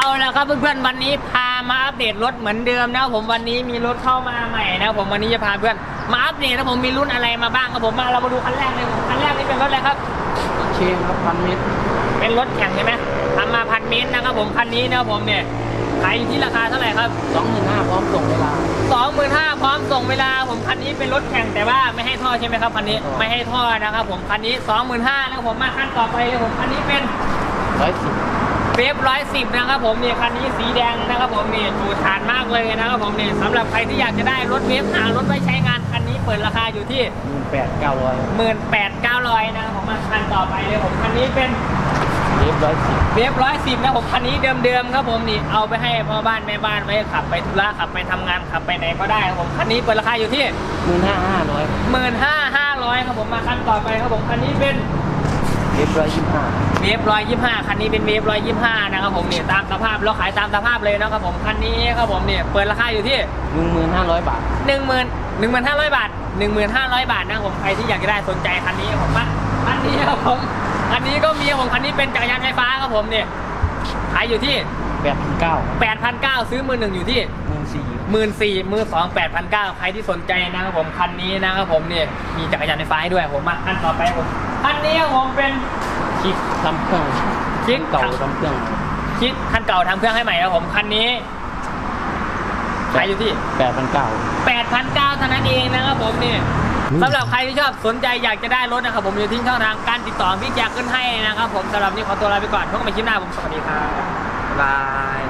เอาละครับเพื่อนๆวันนี้พามาอัปเดตรถเหมือนเดิมนะครับผมวันนี้มีรถเข้ามาใหม่นะครับผมวันนี้จะพาเพื่อนมาอัปเดตนะผมมีรุ่นอะไรมาบ้างครับผมมาเรามาดูคันแรกเลยคันแรกนี่เป็นรถอะไรครับเชนครับพันเมตรเป็นรถแข่งใช่ไหมทำมาพันเมตรนะครับผมคันนี้นะครับผมเนี่ยขายอยู่ที่ราคาเท่าไหร่ครับสองหมื่นห้าพร้อมส่งเวลาสองหมื่นห้าพร้อมส่งเวลา ผมคันนี้เป็นรถแข่งแต่ว่าไม่ให้ท่อใช่ไหมครับคันนี้ไม่ให้ท่อไม่ให้ท่อนะครับผมคันนี้สองหมื่นห้านะครับผมมาขั้นต่อไปเลยผมคันนี้เป็นร้อยสิบ เวฟร้อยสิบนะครับผมเนี่ยคันนี้สีแดงนะครับผมเนี่ยดูฐานมากเลยนะครับผมเนี่ยสำหรับใครที่อยากจะได้รถเวฟหารถไว้ใช้งานคันนี้เปิดราคาอยู่ที่หมื่นแปดเก้าร้อยหมื่นแปดเก้าร้อยนะครับผมมาคันต่อไปเลยผมคันนี้เป็นเอฟร้อยสิบเวฟร้อยสิบนะผมคันนี้เดิมๆครับผมนี่เอาไปให้พ่อบ้านแม่บ้านไว้ขับไปธุระขับไปทำงานขับไปไหนก็ได้ครับผมคันนี้เปิดราคาอยู่ที่หมื่นห้าห้าร้อยหมื่นห้าห้าร้อยครับผมมาคันต่อไปครับผมคันนี้เป็นเอ ฟร้อยยี่สิบห้าเวฟร้อยยี่ห้าคันนี้เป็นเวฟร้อยยี่ห้านะครับผมเนี่ยตามสภาพเราขายตามสภาพเลยนะครับผมคันนี้ครับผมเนี่ยเปิดราคาอยู่ที่หนึ่งหมื่นห้าร้อยบาทหนึ่งหมื่นหนึ่งหมื่นห้าร้อยบาทหนึ่งหมื่นห้าร้อยบาทนะครับผมใครที่อยากจะได้สนใจคันนี้ผมว่าคันนี้ครับผมคันนี้ก็มีครับผมคันนี้เป็นจักรยานไฟฟ้าครับผมเนี่ยขายอยู่ที่แปดพันเก้าแปดพันเก้าซื้อมือหนึ่งอยู่ที่หมื่นสี่หมื่นสี่มือสองแปดพันเก้าใครที่สนใจนะครับผมคันนี้นะครับผมเนี่ยมีจักรยานไฟฟ้าให้ด้วยผมมาคันต่อไปครับผม คันนี้ครับผมเป็นคิดทำเครื่องคิดเก่าทำเครื่องคิดคันเก่าทำเครื่องให้ใหม่ครับผมคันนี้ขายอยู่ที่แปดพันเก้า8,900เท่านั้นเองนะครับผมนี่อืมสำหรับใครที่ชอบสนใจอยากจะได้รถนะครับผมจะทิ้งช่องทางการติดต่อพี่แจ็คขึ้นให้นะครับผมสำหรับนี้ขอตัวลาไปก่อนพบกันใหม่คลิปหน้าผมสวัสดีครับบาย